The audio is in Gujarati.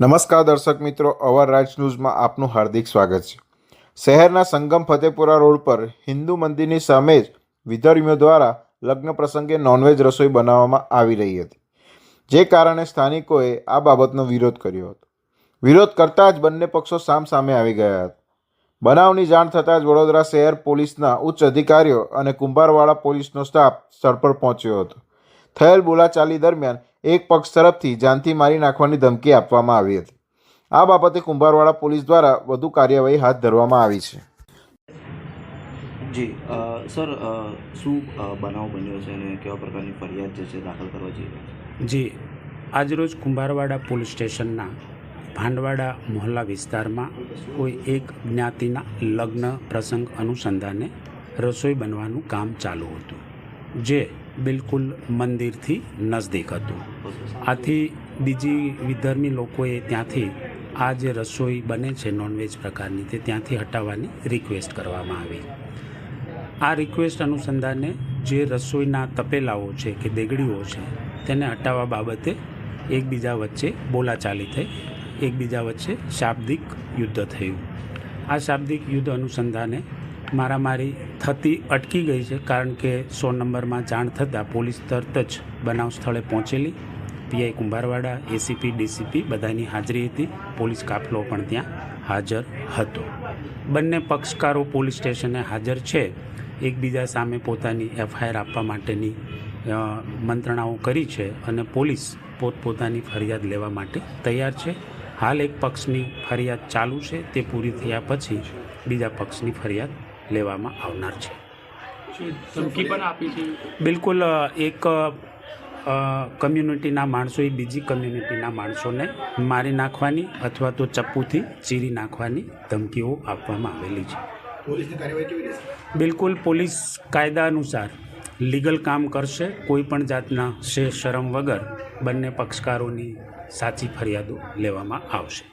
નમસ્કાર દર્શક મિત્રો, અવર રાજ ન્યૂઝમાં આપનું હાર્દિક સ્વાગત છે. શહેરના સંગમ ફતેપુરા રોડ પર હિન્દુ મંદિરની સામે જ વિધર્મીઓ દ્વારા લગ્ન પ્રસંગે નોનવેજ રસોઈ બનાવવામાં આવી રહી હતી, જે કારણે સ્થાનિકોએ આ બાબતનો વિરોધ કર્યો હતો. વિરોધ કરતાં જ બંને પક્ષો સામસામે આવી ગયા હતા. બનાવની જાણ થતાં જ વડોદરા શહેર પોલીસના ઉચ્ચ અધિકારીઓ અને કુંભારવાડા પોલીસનો સ્ટાફ સ્થળ પર પહોંચ્યો હતો. થયેલ બોલાચાલી દરમિયાન એક પક્ષ તરફથી જાનથી મારી નાખવાની ધમકી આપવામાં આવી હતી. આ બાબતે કુંભારવાડા પોલીસ દ્વારા વધુ કાર્યવાહી હાથ ધરવામાં આવી છે. જી સર શું બનાવ બન્યો છે અને કેવા પ્રકારની ફરિયાદ જે છે દાખલ કરવા જોઈએ જી આજરોજ કુંભારવાડા પોલીસ સ્ટેશનના ભાંડવાડા મોહલ્લા વિસ્તારમાં કોઈ એક જ્ઞાતિના લગ્ન પ્રસંગ અનુસંધાને રસોઈ બનવાનું કામ ચાલુ હતું. જે બિલકુલ મંદિરથી નજદીક હતું. આથી બીજી વિધર્મી લોકોએ ત્યાંથી આ જે રસોઈ બને છે નોનવેજ પ્રકારની તે ત્યાંથી હટાવવાની રિક્વેસ્ટ કરવામાં આવી. આ રિક્વેસ્ટ અનુસંધાને જે રસોઈના તપેલાઓ છે કે દેગડીઓ છે તેને હટાવવા બાબતે એકબીજા વચ્ચે બોલાચાલી થઈ, એકબીજા વચ્ચે શાબ્દિક યુદ્ધ થયું. આ શાબ્દિક યુદ્ધ અનુસંધાને મારામારી થતી અટકી ગઈ છે કારણ કે સો નંબરમાં જાણ થતાં પોલીસ તરત જ બનાવ સ્થળે પહોંચેલી. પીઆઈ કુંભારવાડા, એસીપી, ડીસીપી બધાની હાજરી હતી. પોલીસ કાફલો પણ ત્યાં હાજર હતો. બંને પક્ષકારો પોલીસ સ્ટેશને હાજર છે. એકબીજા સામે પોતાની એફઆઈઆર આપવા માટેની મંત્રણાઓ કરી છે અને પોલીસ પોતપોતાની ફરિયાદ લેવા માટે તૈયાર છે. હાલ એક પક્ષની ફરિયાદ ચાલુ છે. તે પૂરી થયા પછી બીજા પક્ષની ફરિયાદ લેવામાં આવનાર છે. ધમકી પણ આપી છે. બિલકુલ એક કમ્યુનિટીના માણસોએ બીજી કમ્યુનિટીના માણસોને મારી નાખવાની અથવા તો ચપ્પુથી ચીરી નાખવાની ધમકીઓ આપવામાં આવેલી છે. બિલકુલ પોલીસ કાયદા અનુસાર લીગલ કામ કરશે કોઈ પણ જાતના શે શરમ વગર બંને પક્ષકારોની સાચી ફરિયાદો લેવામાં આવશે.